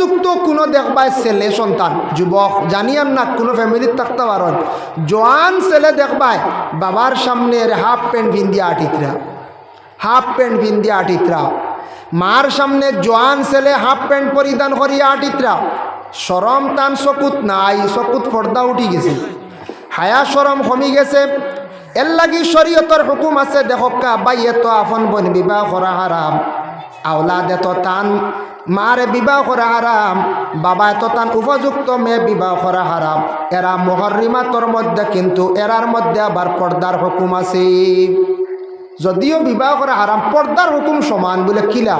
উপযুক্ত কোনো দেখবায় ছেলে সন্তান যুবক জানিয়ান না, কোনো ফ্যামিলির থাকতে পারেন জোয়ান ছেলে দেখবায় বাবার সামনের হাফ প্যান্ট ভিন্দিয়া আটিতরা হাফ প্যান্ট ভিন্দিয়া আটিতরা মার সামনে জোয়ান ছেলে হাফ প্যান্ট পরিধান করিয়া আটিতরা সরম তান চকুত নাই, চকুত পর্দা উঠি গেছে। হায়া সরম কমি গেছে। এর লাগি শরীয়তর হুকুম আছে দেখকা বাইয়ে তো আফন বন বিবাহ করা হারাম আওলাদে তো তান মারে বিবাহ করা হারাম, বাবা তো তান উপযুক্ত মেয়ে বিবাহ করা হারাম। এরা মহরিমাতর মধ্যে কিন্তু এরার মধ্যে আবার পর্দার হুকুম আছে। যদিও বিবাহ করা হারাম, পর্দার হুকুম সমান বলে কিলা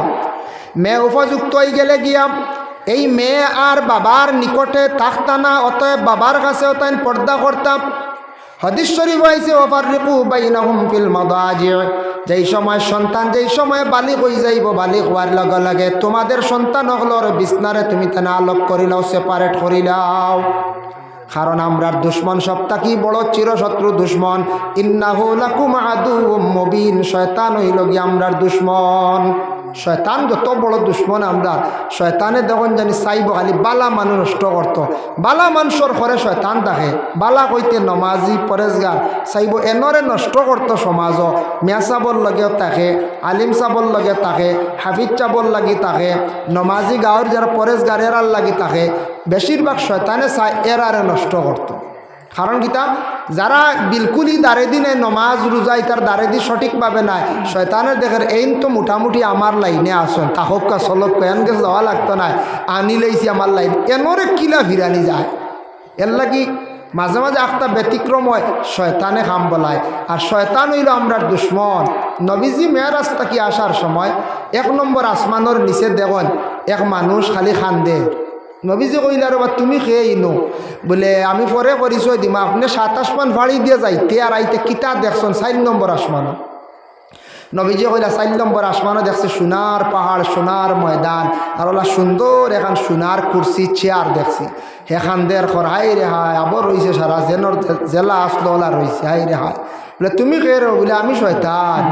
মেয়ে উপযুক্ত হয়ে গেলে গিয়া এই মেয়ে আর বাবার নিকটে থাকতানা, অতএব বাবার কাছে তাই পর্দা করতাম। হদিস শরীফ হয়েছে ওফারিকু বাইনাহুম ফিল মাদাজি। যেই সময় সন্তান, যেই সময় বালিক হয়ে যাইব বালিক হওয়ার লগে লগে তোমাদের সন্তান হলর বিছনারে তুমি তেনা আলোক করিলাও সেপারেট করিলাও। কারণ আমরার দুশ্মন সপ্তাহ কি বড় চিরশত্রু দুশ্মন? ইন্নাহু লাকুম আদু মবিন, শয়তান হইল গিয়ে আমরার দুশ্মন। শয়তান যত বড় দুশ্মন আমরা, শয়তানে দেখুন জানি চাইব, খালি বালা মানুষ নষ্ট করত। বালা মানুষের ঘরে শয়তান থাকে। বালা কইতে নমাজি পরেজগার চাইব এনরে নষ্ট করতো সমাজ মিয়া চাবর লগেও থাকে, আলিম চাবর লগে থাকে, হাফিজ চাবর লাগি থাকে, নমাজি গাঁৱৰ যারা পরেজগার এরার লাগি থাকে বেশিরভাগ শয়তানে চাই এরারে নষ্ট করতো কারণ কিতা যারা বিলকুলই দাঁড়ে দিনে নমাজ রোজাই তার দাঁড়ে দি সঠিকভাবে নাই। শয়তানের দেখের এইন তো মোটামুটি আমার লাইনে আসন তাহকা চলক এনকে যাওয়া লাগতো না আনি লাইছি আমার লাইন। এনরে কিলা ভিরানি যায়? এর লাগি মাঝে মাঝে একটা ব্যতিক্রম হয়, শয়তানে খাম বলায়। আর শয়তান হইল আমরার দুশ্মন। নবীজি মেয়ের রাস্তা কি আসার সময় এক নম্বর আসমানোর নিচে দেখুন এক মানুষ খালি খান্দে। নবীজি কইলে, আর তুমি খেয়ে ইনো? বলে, আমি পরে পরিচয় দিম, আপনি সাত আসমান ভাড়ি দিয়ে যাইতে আর আইতে কিতা দেখছেন? চার নম্বর আসমানও নবীজি কইলা চার নম্বর আসমানও দেখছে, সোনার পাহাড়, সোনার ময়দান, আর ওলা সুন্দর এখন সোনার কুর্সি, চেয়ার দেখছি। সেখান দের খর হাই রে হাই আবার রয়েছে সারা, জেনর জেলা আসলো, ওলা রয়েছে হাই রে হাই বলে, তুমি খেয়ে রো বলে, আমি শয়তান।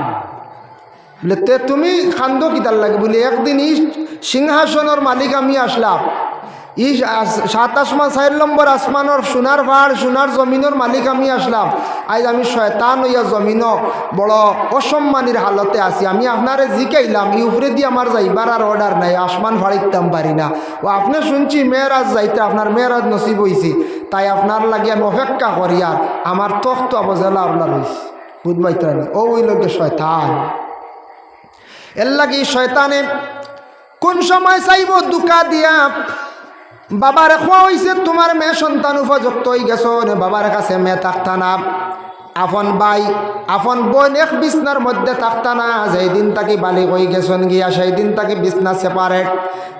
বলে, তে তুমি খান্দ কিতার লাগে? বলে, একদিন সিংহাসনের মালিক আমি আসলাম ই সাত আসমান, চার নম্বর আসমানের সোনার পাহাড় সোনার জমিনের মালিক আমি আসলাম। আজ আমি শয়তান হইয়া জমিন বড় অসম্মানির হালতে আছি। আমি আপনারে জিকাইলাম ই উপরে দিয়ে আমার যাইবার আর অর্ডার নাই, আসমান ফাড়িতাম পারি না। ও, আপনি শুনছি মেয়েরাজ যাইতে, আপনার মেয়েরাজ নসিব হয়েছি তাই আপনার লাগে আমি অপেক্ষা করি আর আমার তখ্ত অবজেলা আপনার হয়েছি বুধবাইতানি ও ওই লোকে শয়তান। এর লাগে শয়তানে কোন সময় চাইব দুকা দিয়া বাবার খোয়া হয়েছে তোমার মেয়ে সন্তান উপযুক্ত হয়ে গেছো বাবার কাছে মেয়ে থাকতা না। আপন বাই আপন বোন এক বিছনার মধ্যে থাকতা না যেই দিন তাকে বালি হয়ে গেছেন গিয়া সেই দিন তাকে বিছনা সেপারেট।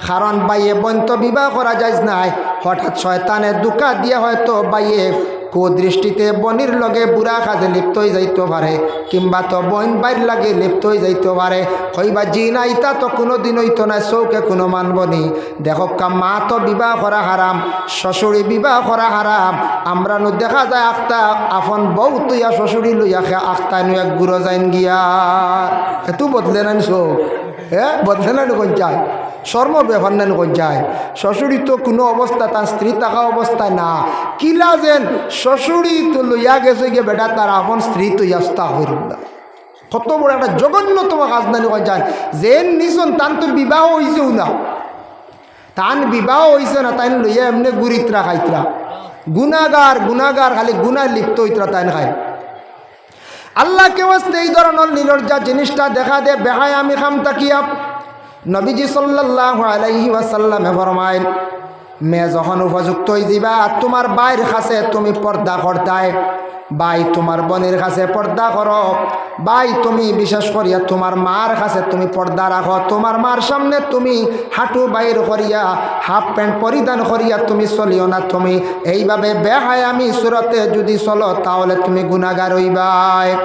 কারণ বাইয়ে বোন তো বিবাহ করা যায় নাই, হঠাৎ শয়তানে দুকা দিয়ে হয়তো বাইয়ে কুদৃষ্টিতে বনির লগে বুড়া কাজে লিপ্ত হয়ে যাইতে পারে কিংবা তো বইন বাইর লাগে লিপ্ত হয়ে যাইতে পারে কইবা জি না ইতা তো কোনো দিন হইতো না চৌকে কোনো মানবনি দেখো কা মা তো বিবাহ করা হারাম শ্বশুরি বিবাহ করা হারাম আমরা নু দেখা যায় আখতা, আফন বউ তুইয়া শ্বশুরি লইয়া খে আখতা নু এক গুঁড়ো যাইন গিয়া। এতু বদলে না চোখ হ্যাঁ বদলে না কোন চায় শর্ম নেন কোন চায় শ্বশুরি তো কোনো অবস্থা তার স্ত্রী থাকা অবস্থায় না। কিলা যেন শ্বশুরি তো লইয়া গেছে গিয়ে, বেটা, তার আপন স্ত্রী তো ইয়াস্তা হইরুল্লা। কত বড় একটা জঘন্যতম কাজ নানি কোন চায় যেন নিছন তান তো বিবাহ হয়েছেও না। তান বিবাহ হয়েছে না তাই লইয়া এমনি গুরিতরা খাইতরা। গুণাগার গুণাগার খালি গুণায় লিপ্ত হইতরা তাই খাই আল্লাহ কেউ এই ধরনের নিলজ্জা জিনিসটা দেখা দে, বেহায় আমি খাম তাকিয়া নবীজি সাল্লাহ আলাইহি ওয়াসাল্লামে ফরমাইন মেয়ে যখন উপযুক্ত হয়ে যাবা তোমার বাইর কাছে তুমি পর্দা করতায় বাই তোমার বোনের কাছে পর্দা করো। বাই তুমি বিশেষ করিয়া তোমার মার কাছে তুমি পর্দা রাখো। তোমার মার সামনে তুমি হাঁটু বাইর করিয়া, হাফ প্যান্ট পরিধান করিয়া তুমি চলিও না তুমি। এইভাবে বেহায় আমি সুরতে যদি চলো, তাহলে তুমি গুণাগার হইবাই।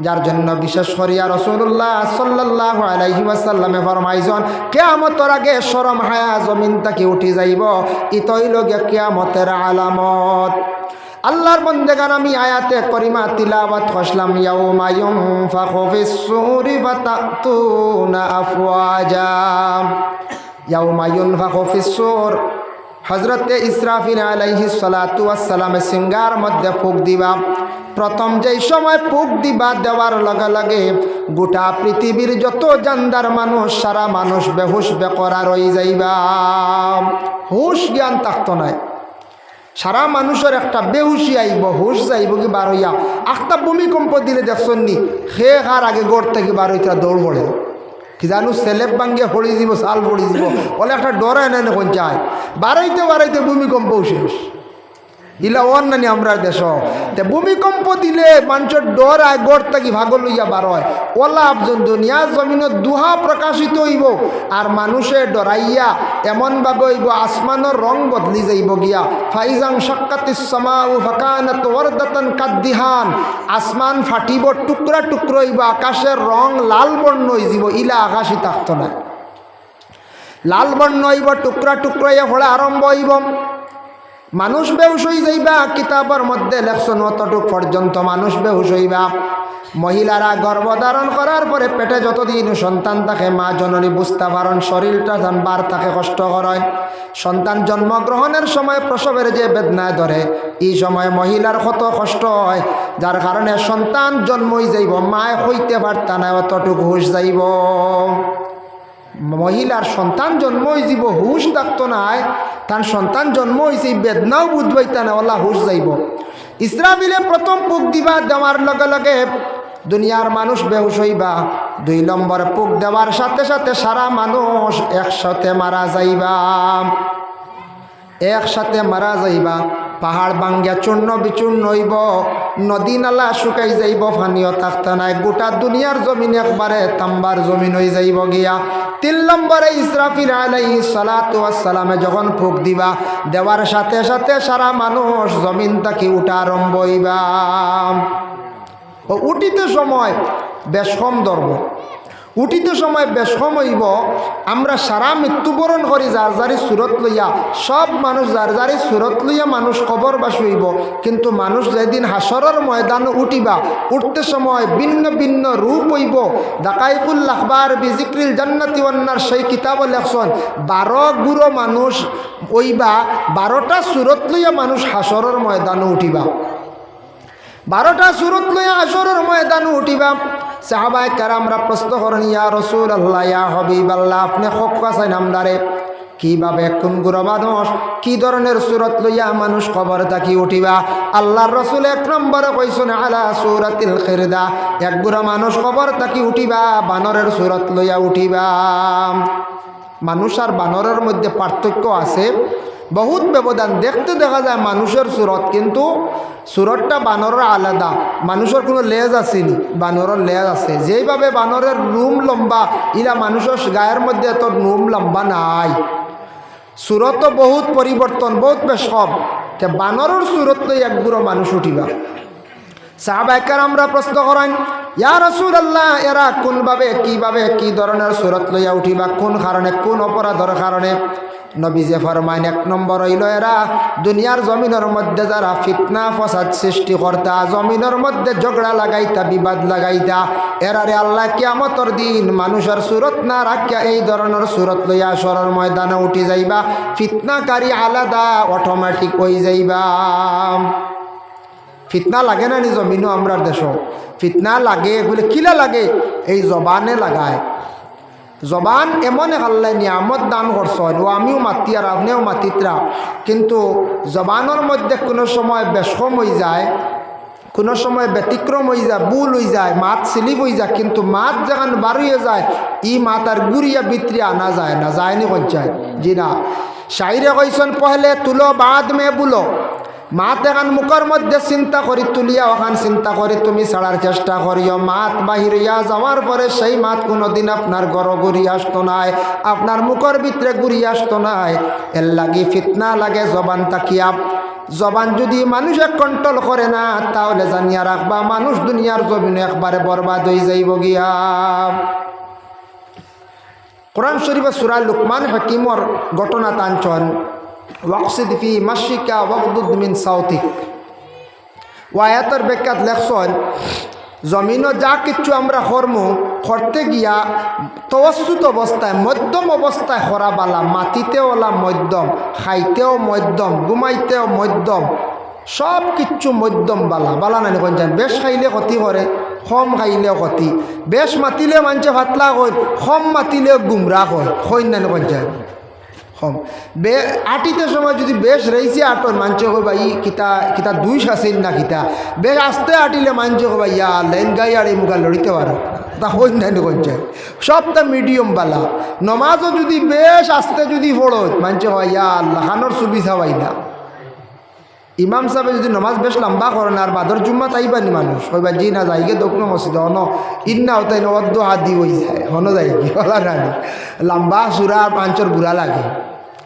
যার জন্য বিশেষ করিয়া রসুল্লাহ সাল্লাহ আলাইহি ওয়াসাল্লামে ফরমাইজন, কেয়ামতর আগে সরম হায়া জমিন তাকে উঠি যাইব, ইতই লগে কেয়ামতের আলামত। আল্লাহর বন্দেগান আমি আয়াতে করিমা তিলাবাত খসলাম ইয়াউমা ইউনফাখু ফিস-সূরি ফাতাতুনা আফওয়াজা। ইয়াউমায়ুন ফাখফিসুর হজরতে ইসরাফিল আলাইহি সালাতু আসসালামে সিঙ্গার মধ্যে ফুক দিবা। প্রথম যেই সময় ফুক দিবা, দেওয়ার লগে লগে গোটা পৃথিবীর যত জানদার মানুষ, সারা মানুষ বেহুশ, বেকরা রই যাইবা। হুশ জ্ঞান থাকতো নাই। সারা মানুষের একটা বেহুশি আইব, হুশ যাইব কি বার হইয়া একটা ভূমিকম্প দিলে দেখছেন নি সে হার আগে গড় থেকে বার দৌড় পড়ে জানো সেলেব ভাঙ্গে হড়ি দিব, সাল পড়ি দিব। বলে একটা ডরে না এখন চায় বাড়াইতে বাড়াইতে ভূমিকম্প শেষ। ইলা ওর নানি আমরা দেশ। তে ভূমিকম্প দিলে মানুষের ডর আয় গড় থাকি ভাগ লইয়া বার হয়। ওলা আবজন দুনিয়া জমিনত দুহা প্রকাশিত হইব আর মানুষে ডরাইয়া এমনভাবে হইব, আসমানের রং বদলি যাইব গিয়া। ফাইজাং শক্কাতি সমাউ ফাকানাত ওয়ারদাতান কাদ্দিহান। আসমান ফাটিব, টুকরা টুকরো হইব, আকাশের রং লাল বর্ণ যাব ইলা আকাশই থাকত না। লাল বর্ণ হইব, টুকরা টুকরা হইয়া ফলে আরম্ভ হইব। মানুষ বেহুশ হয়ে যাইবা কিতাবের মধ্যে লেখছেন অতটুক পর্যন্ত মানুষ বেহুশ হইবা। মহিলারা গর্ভধারণ করার পরে পেটে যতদিন সন্তান থাকে, মা জননী বুঝতে পারেন, শরীরটা বার থাকে, কষ্ট করেন সন্তান জন্মগ্রহণের সময় প্রসবের যে বেদনায় ধরে এই সময় মহিলার কত কষ্ট হয়, যার কারণে সন্তান জন্মই যাইব, মায় হইতে পারতা না অতটুক হুশ যাইব। মহিলার সন্তান জন্ম হয়েছিব হুশ থাকতো নাই। তার সন্তান জন্ম হয়েছে বেদনাও বুঝবাইতা না ওলা হুশ যাইব। ইসরাফিলে প্রথম পুক দিবা দেওয়ার লগে লগে দুনিয়ার মানুষ বেহুশ হইবা। দুই নম্বর পুক দেওয়ার সাথে সাথে সারা মানুষ একসাথে মারা যাইবা। একসাথে মারা যাইবা। পাহাড় বাঙ্গিয়া চূর্ণ বিচূর্ণ হইব, নদী নালা শুকাই যাইব ফানিও থাকতে নাই, গোটা দুনিয়ার জমিন একবারে তাম্বার জমিন হয়ে যাইব গিয়া। তিন নম্বরে ইসরাফিল আলাই সালাতু সালামে যখন ফুক দিবা, দেওয়ার সাথে সাথে সারা মানুষ জমিন তাকে উঠা আরম্ভ হইবা। ও উঠিতে সময় বেশ কম ধরব উঠিতে সময় বেশ কম হইব। আমরা সারা মৃত্যুবরণ করি, যার যারি সুরত লইয়া। সব মানুষ যার যারি সুরত লইয়া মানুষ কবর বাসি হইব। কিন্তু মানুষ যেদিন হাসরের ময়দান উঠিবা, উঠতে সময় ভিন্ন ভিন্ন রূপ হইব। দাকাইকুল লাখবার বিজিক্রিল জান্নাতি অন্যার সেই কিতাব লেখছন, বারো গুরো মানুষ ওইবা বারোটা সুরত লইয়া মানুষ হাসরের ময়দানে উঠিবা। বারোটা সুরত লইয়া আসরের ময়দানে উঠিবা। সাহাবাই কারামরা প্রশ্ন করেন, ইয়া রসুল আল্লাহ ইয়া হবিব আল্লাহ আপনি হক আছেন আমদারে কীভাবে? কোন গুরু মানুষ? কি ধরনের সুরত লইয়া মানুষ খবর থাকি উঠিবা? আল্লাহর রসুল এক নম্বরে কইসন আলা সুরাতিল খেরদা, এক গুড়া মানুষ খবর থাকি উঠিবা, বানরের সুরত লইয়া উঠিবা। মানুষ আর বানরের মধ্যে পার্থক্য আছে। বহুত ব্যবধান। দেখতে দেখা যায় মানুষের সুরত, কিন্তু সুরতটা বানরের আলাদা। মানুষের কোনো লেজ আসেনি, বানরের লেজ আছে। যেইভাবে বানরের রুম লম্বা, ইলা মানুষের গায়ের মধ্যে এত রুম লম্বা নাই। সুরত বহুত পরিবর্তন, বহুত বেশব তে বানরের সুরত লই একগুলো মানুষ উঠিবা। সাহাবাইকার আমরা প্রশ্ন করেন ইয়া রসুল আল্লাহ এরা কোনভাবে, কীভাবে, কি ধরনের সুরত লইয়া উঠিবা, কোন কারণে, কোন অপরাধের কারণে? নবী যে ফরমাইন, এক নম্বর হইল এরা দুনিয়ার জমিনের মধ্যে যারা ফিতনা, ফসাদ সৃষ্টি কর্তা, জমিনের মধ্যে ঝগড়া লাগাইতা, বিবাদ লাগাইতা, এরারে আল্লাহ কিয়ামতর দিন মানুষের সুরত না রাখিয়া এই ধরনের সুরত লইয়া সরর ময়দানে উঠি যাইবা, ফিতনাকারী আলাদা অটোমেটিক হয়ে যাইবা। ফিতনা লাগে না নি জমিনও আমরা দেশ ফিতনা লাগে, বলে কিলা লাগে? এই জবানে লাগায়। জবান এমন হাল্লাই, নিয়ামত দান করছেন ও আমিও মাতি আর আপনিও মাতিতরা কিন্তু জবানের মধ্যে কোনো সময় বেশম হয়ে যায়, কোনো সময় ব্যতিক্রম হয়ে যায় বুল হয়ে যায়, মাত স্লিপ হয়ে যায়, কিন্তু মাত যখন বাড়িয়ে যায়, ই মাত আর গুড়িয়া বিত্রিয়া আনা যায় না যায়নি পঞ্চায়েত জি না। শাইরে কইসন পহলে তুলো বাদ মে বুলো। মাত এখন মুখের মধ্যে চিন্তা করি, তুলিয়া ওখান চিন্তা করি, তুমি ছাড়ার চেষ্টা করিও। মাত বাহিরিয়া যাওয়ার পরে সেই মাত কোনোদিন আপনার গড় ঘুরি আসতো নাই, আপনার মুখের ভিতরে ঘুরি আসতো নাই। এর লাগি ফিতনা লাগে, জবান তাকিয়া। জবান যদি মানুষে কন্ট্রোল করে না, তাহলে জানিয়া রাখবা, মানুষ দুনিয়ার জমিনে একবারে বরবাদ হয়ে যাইব গিয়া। কোরআন শরীফে সুরা লুকমান হাকিমর ঘটনা টানছন ওয়াকসিদ ফি মাসিকা ওয়াকদুদ মিন সাউথিক ওয়ায়াতের বেকাত লেখছন জমিনও যা কিছু আমরা কর্ম করতে গিয়া তবস্তুত অবস্থায়, মধ্যম অবস্থায় খরা বালা মাটিতেও ওলা মধ্যম, খাইতেও মধ্যম, ঘুমাইতেও মধ্যম, সব কিচ্ছু মধ্যম বালা। বালা নানি কোন যান, বেশ খাইলে ক্ষতি করে কম খাইলেও ক্ষতি, বেশ মাতিলে মানুষে ফাতলা কয় কম মাতিলেও গুমরা কয় কইন নানি কোন যান। কম। বে আটিতে সময় যদি বেশ রয়েছে আটন মানছে কবা ই কিতা কিতা দুই শাসিন না কিতা, বেশ আস্তে আটিলে মানছে কবা ইয়া লাইন গাই আর এই মুখা লড়িতে পারো তা হইন নাই কঞ্চে। সবটা মিডিয়াম বালা। নমাজও যদি বেশ আস্তে যদি পড়ো মানছে কবা ইয়া আল্লাহ খানোর সুবিধা পাই না। ইমাম সাহেব যদি নমাজ বেশ লম্বা করেন আর বাদর জুম্মা তাইবানি মানুষ। কইবা জি না যাইগে দক্ষিণ মসজিদ অন, ইন্না হতাই অদ্দ হাত দি যায় হন যাই হলা রানি লম্বা সুরা আর পাঁচর বুড়া লাগে।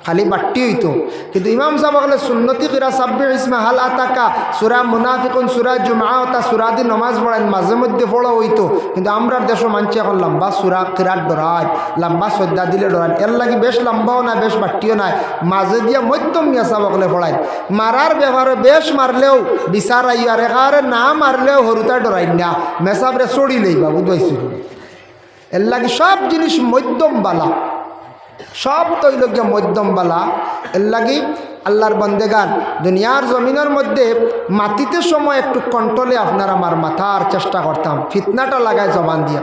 খালি বাট্টি হইতো। কিন্তু ইমাম সাহেব বলে সুন্নতি কিরা সাব্বির ইসমা, হাল আতাকা? সুরা মুনাফিকুন, সুরা জুমা ওটা সুরা দি নমাজ পড়েন, মাঝে মধ্যে পড়া হইতো। কিন্তু আমরা দেশ মানছি এখন লম্বা সুরা কিরাত ডরায়, লম্বা শ্রদ্ধা দিলে ডরান এর লাগি বেশ লম্বাও নাই, বেশ বাট্টিও নাই। মাঝে দিয়া মধ্যম নিয়া সাহেব বলে পড়ায়। মারার ব্যবহারে বেশ মারলেও, বিচার আই আর একারে না মারলেও হরুতা ডরাই না। মেসাবরে চড়ি লইবা বুঝবাইছিল এর লাগি সব জিনিস মধ্যম বালা। সব তৈলজ্ঞ মধ্যমবালা এর লাগি আল্লাহর বন্দেগান, দুনিয়ার জমিনের মধ্যে মাটিতে সময় একটু কন্ট্রোলে আপনার আমার মাথার চেষ্টা করতাম। ফিতনাটা লাগায় জবান দিয়া।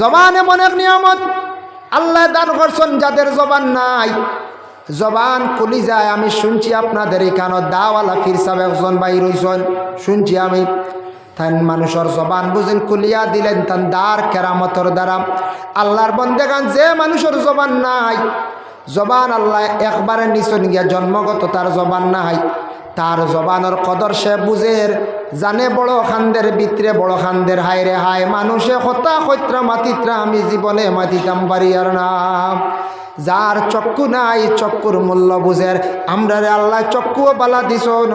জবান এমন এক নিয়ামত, আল্লাহ দান করছেন যাদের জবান নাই। জবান খুলি যায়, আমি শুনছি আপনাদের এখানে দাওয়ালা ফির সাহেব একজন ভাই রইছেন, শুনছি আমি। তান মানুষের জবান বুঝেন কুলিয়া দিলেন তান দার কেরামতর দ্বারা। আল্লাহর বন্দেগান, যে মানুষের জবান নাই, জবান আল্লাহ একবারে নিচন গিয়া জন্মগত তার জবান নাই। তার জবানের কদর সে বুঝের, জানে বড় খান্দের ভিতরে, বড় খান্দের হায় রে হায়। মানুষে হতা সত্রা মাতিত্রা, আমি জীবনে মাতিতাম পারি আর না যার চক্ষু নাই, চক্ষুর মূল্য বুঝের। আমরা রে আল্লাহ চক্ষুও বালা দিছন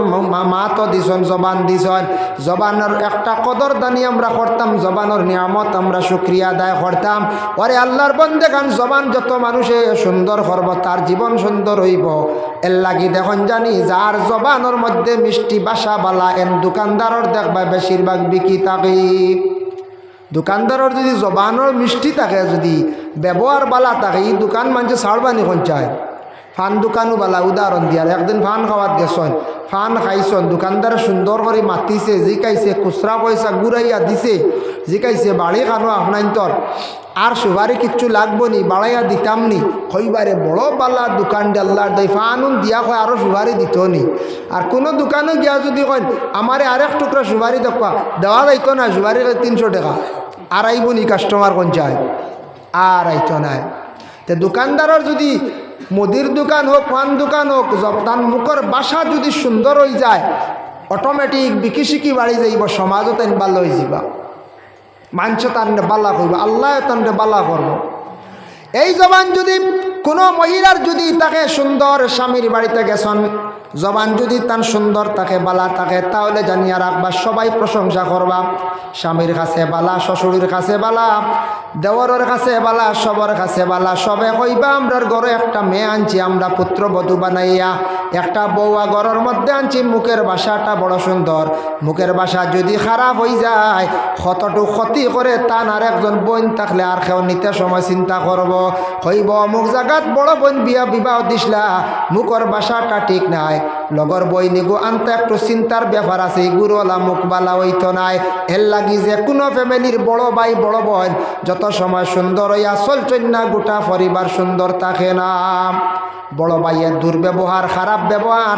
মাতো দিছন, জবান দিছন। জবানের একটা কদর দানি আমরা করতাম, জবানের নিয়ামত আমরা শুক্রিয়া আদায় করতাম। ওরে আল্লাহর বন্দে গান, জবান যত মানুষে সুন্দর করব, তার জীবন সুন্দর হইব। এর লাগি দেখুন জানি, যার জবানের মধ্যে মিষ্টি বাসা বালা, এন দোকানদারর দেখবা বেশিরভাগ বিকি থাকে দোকানদারের যদি জবানের মিষ্টি থাকে, যদি ব্যবহার বালা থাকে এই দোকান মানুষ ছাড়বানি কোন চায় ফান দোকানও বালা উদাহরণ দিয়ার একদিন ফান খাওয়াত গেছন, ফান খাইছন দোকানদার সুন্দর করে মাতিছে, জিকাইছে খুচরা পয়সা ঘুরাইয়া দিছে, জিকাইছে বাড়ি খানো আপনাইন্তর আর সুবারে কিচ্ছু লাগবো নি বাড়াইয়া দিতাম নি কইবারে বড় বালা দোকান ডাল্লার দেয় ফানুন দিয়া কয় আরও সুবারি দিত নি। আর কোনো দোকানে গিয়া যদি কয় আমারে আরেক টুকরা সুবারি দেখবা দেওয়া যাইতো না সুবারি তিনশো টাকা। আর বনি নি কাস্টমার কোন চায়? আর আইতো নাই। তে দোকানদারের যদি মুদির দোকান হোক পান দোকান হোক জপদান মুখর বাসা যদি সুন্দর হয়ে যায় অটোমেটিক বিকি শিকি বাড়ি যাইব, সমাজও তেন বাল হয়ে যাবা মাংস তান্ডে বালা করব আল্লাহ তান্ডে বালা করব। এই জবান যদি কোনো মহিলার যদি তাকে সুন্দর স্বামীর বাড়িতে গেছেন, জবান যদি তার সুন্দর তাকে বালা থাকে, তাহলে জানিয়া রাখবা, সবাই প্রশংসা করবা। স্বামীর কাছে বালা, শ্বশুরের কাছে বালা, দেওয়ারের কাছে বালা, সবার কাছে বালা, সবে কইবা, আমরার ঘরে একটা মেয়ে আনছি, আমরা পুত্র বধু বানাইয়া একটা বউয়া ঘরের মধ্যে আনছি, মুখের বাসাটা বড় সুন্দর। মুখের বাসা যদি খারাপ হয়ে যায় কতটুক ক্ষতি করে তান আর একজন বোন থাকলে আর কেউ নিতে সময় চিন্তা করব। হইব অমুক জায়গাত বড় বোন বিয়া বিবাহ দিসলা মুখর বাসাটা ঠিক নাই। লগর বই নিগো আনতে একটু চিন্তার ব্যাপার আছে গুরুওয়ালা মুখ বালা হইতো নাই। এর লাগি যে কোনো ফ্যামিলির বড় ভাই বড় বোন যত সময় সুন্দর হইয়া চলছেন না গোটা পরিবার সুন্দর থাকে না বড় ভাইয়ের দুর্ব্যবহার খারাপ ব্যবহার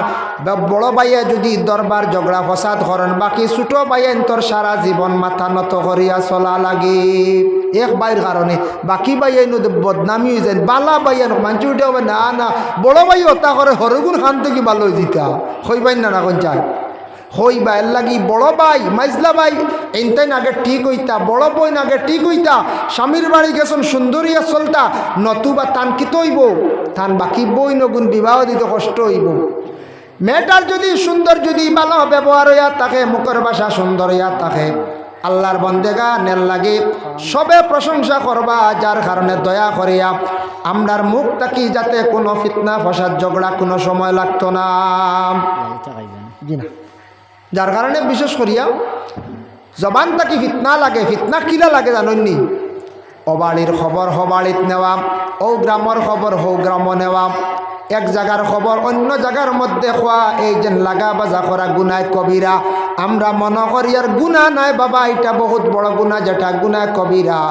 বড় ভাইয়ে যদি দরবার ঝগড়া ফসাদ করেন বাকি ছোট ভাইয়েন তোর সারা জীবন মাথা নত করিয়া চলা লাগে। এক ভাইয়ের কারণে বাকি ভাইয়েন বদনামি হয়ে যায় বালা ভাইয়েন মানছি উঠে হবে না না। বড় ভাই হতা করে হরগুন খান থেকে ভালো দিতা হইবাই না না কোন চায় হইবা এর লাগি বড় ভাই মাইজলা ভাই এনতেন আগে ঠিক হইতা বড় বইন আগে ঠিক হইতা। স্বামীর বাড়ি গেছেন সুন্দরিয়া চলতা নতুবা তান কিত হইব? তান বাকি বই নগুন বিবাহ দিতে কষ্ট হইব। মেয়েটার যদি সুন্দর যদি ভালো ব্যবহার হইয়া থাকে মুখের বাসা সুন্দর হইয়া থাকে। আল্লাহর বন্দেগা, নেল লাগে, সবে প্রশংসা করবা, যার কারণে দয়া করিয়া। আমরার মুখ তাকি যাতে কোনো ফিতনা, ফসাদ, ঝগড়া, কোনো সময় লাগতো না। যার কারণে বিশেষ করিয়া জবান তাকি ফিতনা লাগে, ফিতনা কিলা লাগে জাননি? অবাড়ির খবর হবাড়িত নেওয়া ও গ্রামর খবর হৌ গ্রাম নেওয়া। এক জায়গার খবর, অন্য জায়গার মধ্যে খোয়া, এই যে লাগা বাজা করা গুনায় কবিরা। আমরা মনে করি, আর গুণা নাই বাবা, এটা বহুত বড় গুণা যেটা গুনায় কবিরা।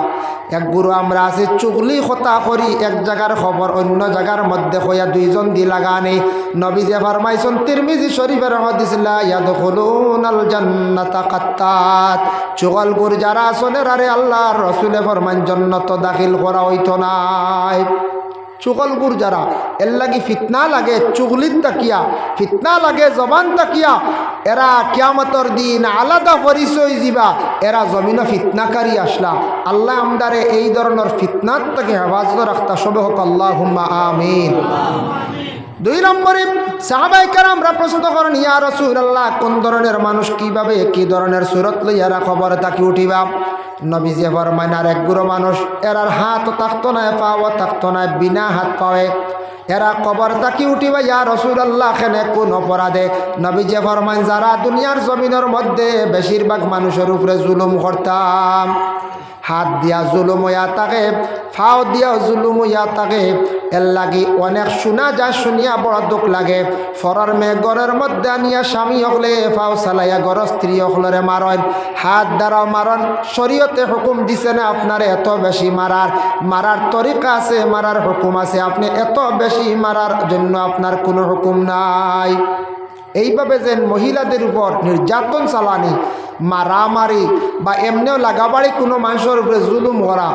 এক গুরু, আমরা আছি চুগলি হতা করি, এক জায়গার খবর, অন্য জায়গার মধ্যে হইয়া দুইজন দি লাগানি নবী যে ফরমাইছন, তিরমিজি শরীফের হদিসলা ইয়াদ খুলুন আল কাত্তাত। চুগল গুর যারা আসনের আরে আল্লাহর রসুলে ফরমান জন্নত দাখিল করা হইতো নাই। চুগলগুর যারা। এর লাগি ফিতনা লাগে চুগলির তাকিয়া। ফিতনা লাগে, জবান তাকিয়া। এরা কিয়ামতর দিন আলাদা পরিচয় দিবা। এরা জমিন ফিতনাকারী আসলা। আল্লাহ আমদারে এই ধরনের ফিতনার তাকে হেফাজত রাখতা। সবে হোক আল্লাহ হুম্মা আমিন। দুই নম্বরে সাহাবাই কারামরা প্রশ্ন করেন, ইয়া রসুল আল্লাহ কোন ধরনের মানুষ কীভাবে কি ধরনের সুরত লইয়ারা খবর তাকে উঠিবা? নবীজি ফরমাইন এক গুরু মানুষ, এরার হাত থাকতো না পাও থাকতো না, বিনা হাত পাওয়ে। এরা কবর তাকি উঠিবা ইয়া রসুল আল্লাহ খেনে কোন অপরাধে? নবীজে ফরমাইন, যারা দুনিয়ার জমিনের মধ্যে বেশিরভাগ মানুষের উপরে জুলুম করতাম। হাত দিয়া জুলুম হইয়া ফাও দিয়া জুলুম হইয়া এর লাগি অনেক শোনা যায়, শুনিয়া বড় দুঃখ লাগে। ফরার মেয়ে ঘরের মধ্যে আনিয়া স্বামী হকলে ফাও চালাইয়া ঘর স্ত্রী হকলরে মারন হাত দ্বারাও মারন শরীয়তে হুকুম দিছে না, আপনার এত বেশি মারার মারার তরিকা আছে, মারার হুকুম আছে। আপনি এত বেশি মারার জন্য আপনার কোনো হুকুম নাই। এইভাবে যে মহিলাদের উপর নির্যাতন চালানি, মারামারি বা এমনিও লাগাবাড়ি কোনো মানুষের উপরে জুলুম করা।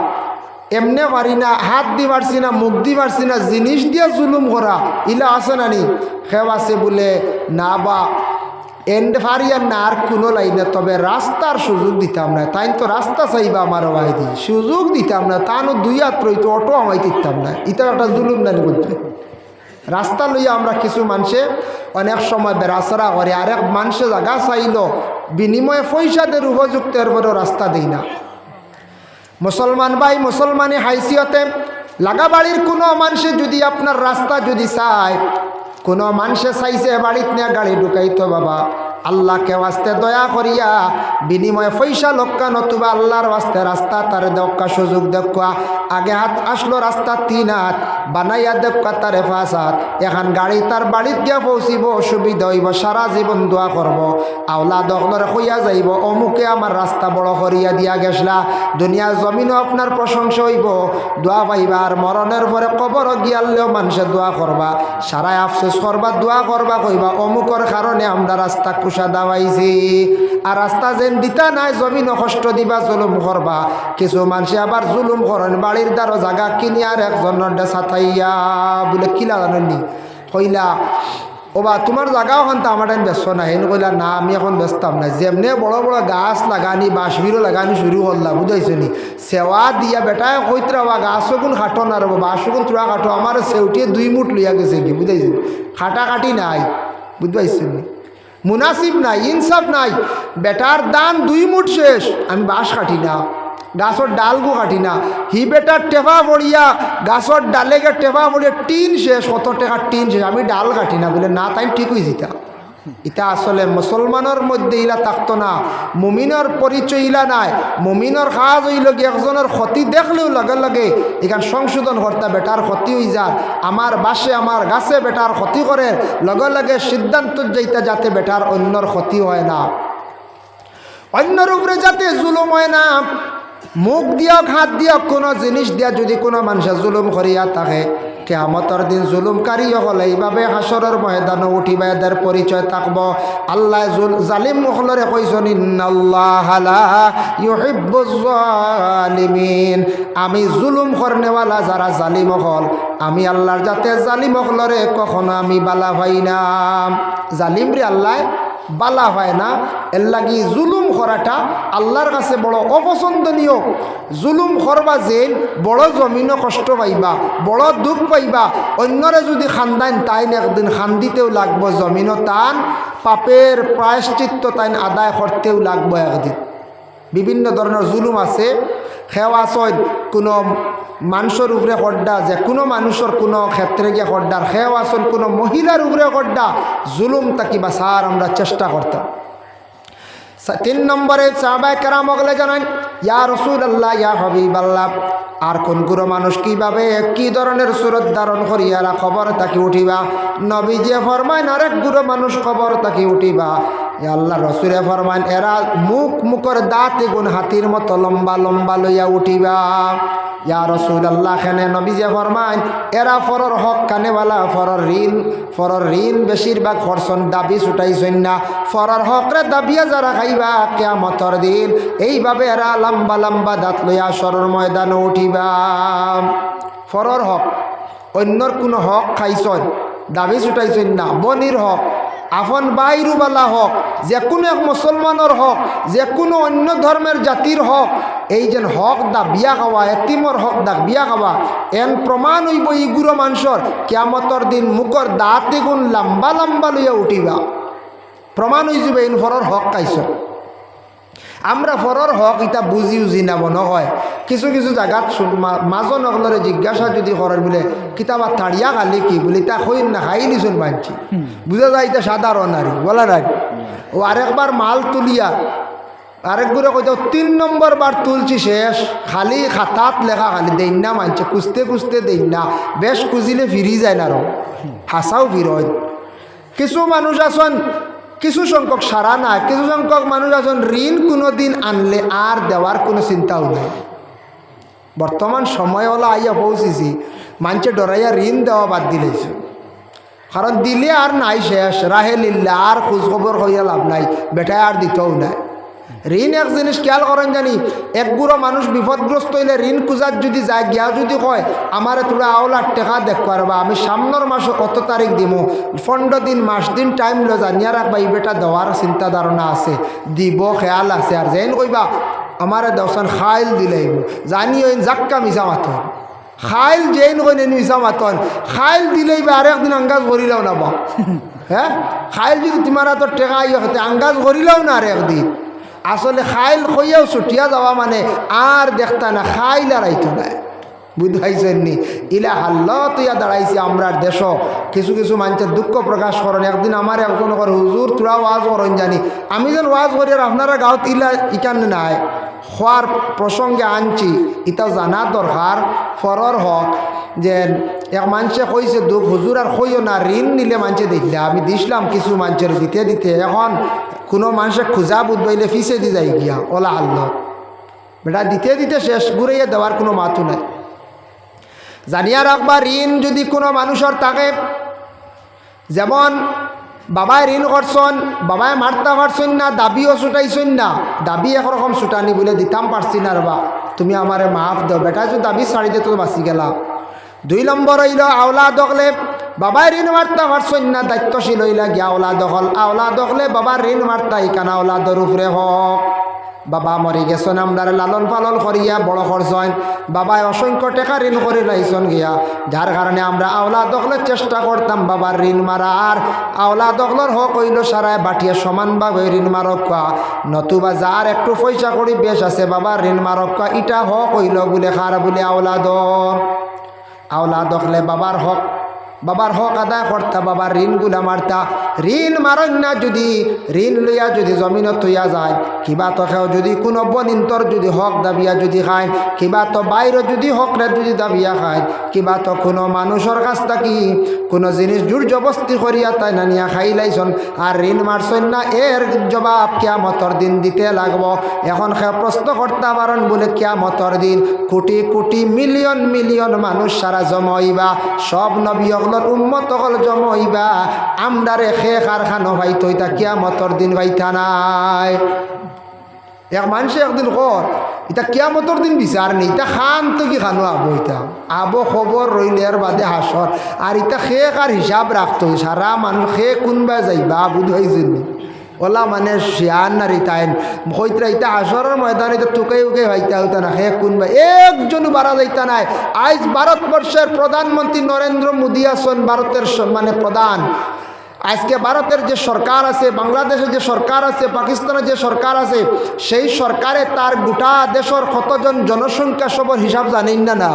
এমনে পারি না, হাত দি পারছি না, মুখ দি পারছি না, জিনিস দিয়ে জুলুম করা। ইলা আছে নানি খেব আছে বলে, না বা এন্ড ফারিয়ার না, আর কোনো লাইনে। তবে রাস্তার সুযোগ দিতাম না। তাই তো রাস্তা চাইবা আমার ভাই দি সুযোগ দিতাম না। তানো দুই হাত রইতো, অটো আমায় দিতাম না। এটা একটা জুলুম নানি বলতে? রাস্তা লইয়া আমরা কিছু মানুষে অনেক সময় বেড়াচড়া করে, আরেক মানুষে জায়গা চাইল, বিনিময়ে পয়সাদের উপযুক্ত এরপরেও রাস্তা দিই না। মুসলমান ভাই, মুসলমানে হাইসিয়তে লাগাবাড়ির কোনো মানুষে যদি আপনার রাস্তা যদি চায়, কোনো মানুষে চাইছে বাড়িত নিয়ে গাড়ি ঢুকাইতো বাবা আল্লাহকে ওয়াস্তে দয়া করিয়া বিনিময়ে পয়সা লক্কা নতুবা আল্লাহর ওয়াস্তে রাস্তা তারে দক্কা সুযোগ দেখা আগে হাত আসলো রাস্তা তিন হাত, বানাইয়া দেখা তারে পাঁচ হাত। এখন গাড়ি তার বাড়িত গিয়া পৌঁছিব অসুবিধা হইব, সারা জীবন দোয়া করব। আওলা দখলরে হইয়া যাইব, অমুকে আমার রাস্তা বড় করিয়া দিয়া গেছলা। দুনিয়ার জমিনও আপনার প্রশংসা হইব। দোয়া পাইবা আর মরণের পরে কবর গিয়ালেও মানুষে দোয়া করবা। সারাই আফসোস করবা, দোয়া করবা, কইবা অমুকর কারণে আমরা রাস্তা কুসা দাবাইছি আর রাস্তা যেন দিতা নাই, জমিনও কষ্ট দিবা, জুলুম করবা। কিছু মানুষে আবার জুলুম করেন, বাড়ির দ্বারো জাগা কিনি আর একজনের সাথাইয়া বলে কিলা জানেননি কইলা ওবা তোমার জায়গাও এখন তো আমার টাইম ব্যস্ত নাই। হেন কইলা, না, আমি এখন ব্যস্তাম না যেমনে বড় বড় গাছ লাগানি, বাঁশবিরও লাগানি শুরু করলা বুঝাইছো নি সেৱা দিয়া বেটায় কইতরা বা, গাছও কোন খাটো না রব বাঁশও কোন তোরা কাটো আমার সেউটিয়ে দুই মুঠ লইয়া গেছে কি খাটা কাটি নাই বুঝতে পারছেন নি মুনাসিব নাই, ইনসাফ নাই। বেটার দান দুই মুঠ শেষ, আমি বাঁশ কাটি না, গাছর ডালগু কাটি না। হি বেটার টেপা পড়িয়া, গাছর ডালেকে টেপা পড়িয়া টিন শেষ, কত টাকার টিন শেষ, আমি ডাল কাটি না বলে না, তাই ঠিক হয়ে যেতা এটা আসলে মুসলমানের মধ্যে ইলা থাকতো না। মুমিনের পরিচয় ইলা নাই। মুমিনের কাজ হইল কি একজনের ক্ষতি দেখলেও লগে লগে এখান সংশোধন করতে বেটার ক্ষতি হয়ে যায় আমার বাসে আমার গাছে বেটার ক্ষতি করে লগে লগে সিদ্ধান্ত যাইতে যাতে বেটার অন্যর ক্ষতি হয় না। অন্যর উপরে যাতে জুলুম হয় না। মুখ দিয়ক, হাত দিয়ক, কোনো জিনিস দিয়া যদি কোনো মানুষে জুলুম করিয়া থাকে কেয়ামতর দিন জুলুমকারী হলে এইভাবে হাসরের ময়দানে উঠিবা এদের পরিচয় থাকব। আল্লাহ জুল, জালিম মহলরে কইসন ইউহিব্বুজ আমি জুলুম করনেওয়ালা যারা জালিম হল, আমি আল্লাহর যাতে জালিম হলরে কখনো আমি বালা ভাই না। জালিম রে আল্লাহ বালা হয় না। এর লাগি জুলুম করাটা আল্লাহর কাছে বড় অপছন্দনীয়। জুলুম করবা যে বড় জমিনও কষ্ট পাইবা, বড় দুঃখ পাইবা। অন্যরে যদি খান্দাইন, তাইন একদিন খান্দিতেও লাগবো জমিনও টান পাপের প্রায়শ্চিত্ত তাইন আদায় করতেও লাগবো একদিন। বিভিন্ন ধরনের জুলুম আছে। সেৱা চৈত কোনো মানুষের উপরে কড্ডা যে কোনো মানুষের কোনো ক্ষেত্রে গিয়ে কড্ডার সেৱা চল কোনো মহিলার উপরে কড্ডা জুলুম তাকি বাসার আমরা চেষ্টা করতাম। তিন নম্বরে সাহাবায় কেরাম অগলে জানান ইয়া রসুল আল্লাহ ইয়া হবিব আল্লাহ আর কোন গুরু মানুষ কীভাবে কি ধরনের সুরত ধারণ করিয়ারা খবর তাকে উঠিবা? নবী যে ফরমাইন, আরেক গুরু মানুষ খবর তাকে উঠিবা। আল্লাহ রসুলে ফরমাইন, এরা মুখ মুখর দাঁত এগুন হাতির মতো লম্বা লম্বা লইয়া উঠিবা। ইয়া রসুল আল্লাহ খানে নবী যে ফরমাইন, এরা ফরর হক কানেওয়ালা, ফরর ঋণ ফরর ঋণ বেশিরভাগ খরচন দাবি ছুটাইছেন না। ফরর হকরে দাবিয়া যারা খাইবা, কেয়ামতর দিন এইভাবে এরা লম্বা লম্বা দাঁত লইয়া সরর ময়দানে উঠিবা। ফরর হক, অন্যর কোনো হক খাইছন, দাবি ছুটাইছেন না। বনির হক আফন বাইরুবালা হক, যে কোনো এক মুসলমানের হক, যে কোনো অন্য ধর্মের জাতির হক, এই যেন হক দা বিয়া খাওয়া এতিমর হক দা বিয়া খাওয়া এন প্রমাণ হইব ইগুরো মানুষের কেমতর দিন মুখর দাঁত গুণ লম্বা লম্বা লইয়া উঠিবা। প্রমাণ হয়ে যাবে এনফরের হক খাইছ আমরা ফরর হক ইটা বুঝি উজি না মনে হয় কিছু কিছু জায়গাত মাজন নকলরে জিজ্ঞাসা যদি করেন বলে কিতাবা তাড়িয়া খালি কি? বলে তা কই না খাই নিছুন মানছি বুঝা যায় এটা সাধারণ আর বলা নাই। ও আরেকবার মাল তুলিয়া। আরেকগুলো কইতে তিন নম্বর বার তুলছি শেষ। খালি খাতাত লেখা খালি দেই না মানছে কুস্তে কুস্তে দেই না বেশ খুঁজিলে ফিরি যায় না আর হাসাও ফিরয় কিছু মানুষ আছেন কিছু সংখ্যক সারা না কিছু সংখ্যক মানুষ আছেন ঋণ কোনো দিন আনলে আর দেওয়ার কোনো চিন্তাও নেই। বর্তমান সময় হলো আইয়া পৌঁছেছি মানছে ডরাইয়া ঋণ দেওয়া বাদ দিলেছে কারণ দিলে আর নাই শেষ রাহে লিল্লা আর খোঁজখবর হইয়া লাভ নাই বেটায় আর দিতেও নাই। ঋণ এক জিনিস খেয়াল করেন জানি একগুড়ো মানুষ বিপদগ্রস্ত হইলে ঋণ খুঁজার যদি যায়, গিয়া যদি কয়, আমারে তোরা আওলার টেকা দেখ পারবা আমি সামনের মাসে কত তারিখ দিমু? পনেরো দিন, মাস দিন টাইম লো জানিয়া রাখবা এই বেটা দেওয়ার চিন্তা ধারণা আছে, দিব খেয়াল আছে, আর যেন কইবা, আমারে দশন খাইল দিলেইব জানি ওই জাক্কা মিশা মাথন খাইল যেন কই নেন মিশা মাথন খাইল দিলেই বা আর একদিন আঙ্গাজ করিলেও না বা। হ্যাঁ? খাইল যদি তোমার তো টেকা ইয়ে হতে, আঙ্গাজ করিলেও না আর একদিন। আসলে খাইল খইয়াও ছুটিয়া যাওয়া মানে আর দেখতা না, খাইল আর আইতো না। বুঝাইছেন নি ইলা হাল্লত ইয়া দাঁড়াইছে আমরার দেশ। কিছু কিছু মানুষের দুঃখ প্রকাশ করেন। একদিন আমার একজন করে, হুজুর, তোরা ওয়াজ করেন জানি। আমি যেন ওয়াজ করি আর আপনারা গাঁত ইলা ইকান নাই। খোয়ার প্রসঙ্গে আনছি ইটা জানা দরকার, ফরর হক যে এক মানুষে কইছে দুঃখ, হুজুর আর কইও না, ঋণ নিলে মানুষে দিলে আমি দিছিলাম কিছু মানুষের দিতে দিতে। এখন কোনো মানুষে খুঁজা বুধবাইলে ফিসে দি যাই গিয়া, ওলা আল্লত বেটা, দিতে দিতে শেষ, ঘুরাইয়া দেওয়ার কোনো মাথু নাই। জানিয়া রাখবা, ঋণ যদি কোনো মানুষের থাকে, যেমন বাবায় ঋণ করছন বাবায় মারতে পারছন না দাবিও ছুটাইছন না, দাবি একরকম ছুটানি বলে দিতাম পারছি না রবা তুমি আমারে মাফ দাও। বেটা যদি দাবি ছাড়ি তো বাঁচি গেলা দুই নম্বর হইল আওলা দখলে বাবায় ঋণ মারতে পারছন না দায়িত্বশীল হইলা গিয়া আওলা দখল আওলা দখলে বাবার ঋণ মারতা ইকানা আওলাদর উপরে হক। বাবা মরি গেছেন আমদার লালন পালন করিয়া বড় করছেন। বাবায় অসংখ্য টাকা ঋণ করে লাইছন গিয়া। যার কারণে আমরা আওলা দখলের চেষ্টা করতাম বাবার ঋণ মারার। আওলা দখলের হক হইল সারায় বাটিয়া সমানভাবে ঋণ মারক নতুবা যার একটু পয়সা করি বেশ আছে, বাবার ঋণ মারক ইটা হক হইল বলে খার বলে আওলা দর আওলা দখলে বাবার হক বাবার হক আদায় করতা, বাবার ঋণগুলা মারতা। ঋণ মারন না যদি, ঋণ লইয়া যদি জমিনত থইয়া যায়, কিবা তো খেও যদি কোনো বনিন্তর যদি হক দাবিয়া যদি খায়, কিবা তো বাইরে যদি হকরে যদি দাবিয়া খায়, কিবা তো কোনো মানুষের কাছ থাকি কোনো জিনিস জবস্তি করিয়া তাই না নিয়া খাই লাইছন আর ঋণ মারছন না এর জবাব কিয়া মতর দিন দিতে লাগব। এখন সে প্রশ্ন করতে পারেন বলে কিয়া মতর দিন কোটি কোটি মিলিয়ন মিলিয়ন মানুষ সারা জমাইবা। সব নবী অগলর উম্মত হল জমাইবা আমদারে খে কারখানো ভাই তৈতা কিয়া মতর দিন ভাইতা নাই। এক মানুষে একদিন কর ইতা কিয়ামতর দিন বিচার নেই। এটা খান তো কি খানো আবো এটা? আবো খবর রইলে আর বাদে হাসর। আর এটা খে আর হিসাব রাখতো? সারা মানুষ খে কোনবা যাইবা বুধ হয়েছে ওলা মানে শিয়ান না রিতাইন। কইতরা ইতা হাসরের ময়দান ইতা টুকাই উকে হইতা হইতা না। হে কোনবা একজনও বাড়া যাইতা নাই। আজ ভারতবর্ষের প্রধানমন্ত্রী নরেন্দ্র মোদী আছেন ভারতের মানে প্রধান। আজকে ভারতের যে সরকার আছে, বাংলাদেশের যে সরকার আছে, পাকিস্তানের যে সরকার আছে, সেই সরকারে তার গোটা দেশের কতজন জনসংখ্যা সবর হিসাব জানেন না না?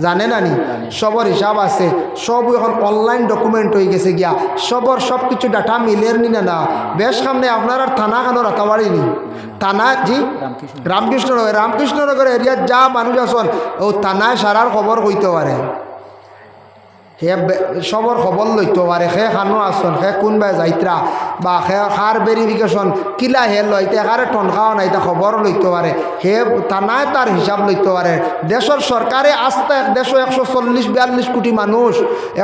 জানে না নি? সবর হিসাব আছে। সব এখন অনলাইন ডকুমেন্ট হয়ে গেছে গিয়া। সবর সব কিছু ডাটা মিলের নি না না? বেশ সামনে আপনার আর থানা কেন রাখা পারিনি থানা জি? রামকৃষ্ণনগর। রামকৃষ্ণনগর এরিয়ার যা মানুষ আসন ও থানায় সারার খবর কইতে পারে। হে সবর খবর লইতে পারে সে খানো আসন সে কোনবাই যাইত্রা বা সে সার ভেরিফিকেশন কিলা হে লইতে একারে টনকাও নাই, তা খবর লইতে পারে হে থানায় তার হিসাব লইতে পারে দেশের সরকারে আস্তে এক দেশ একশো চল্লিশ বিয়াল্লিশ কোটি মানুষ,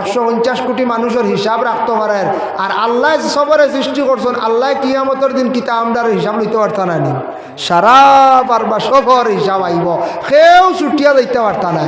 একশো পঞ্চাশ কোটি মানুষের হিসাব রাখতে পারে আর আল্লাহ সবরে সৃষ্টি করছেন আল্লাহ কিয়ামতের দিন কিতা আমদার হিসাব লইতে পারতা না। নি সারা পারবা সবর হিসাব আইব সেও ছুটিয়া যাইতে পারতা না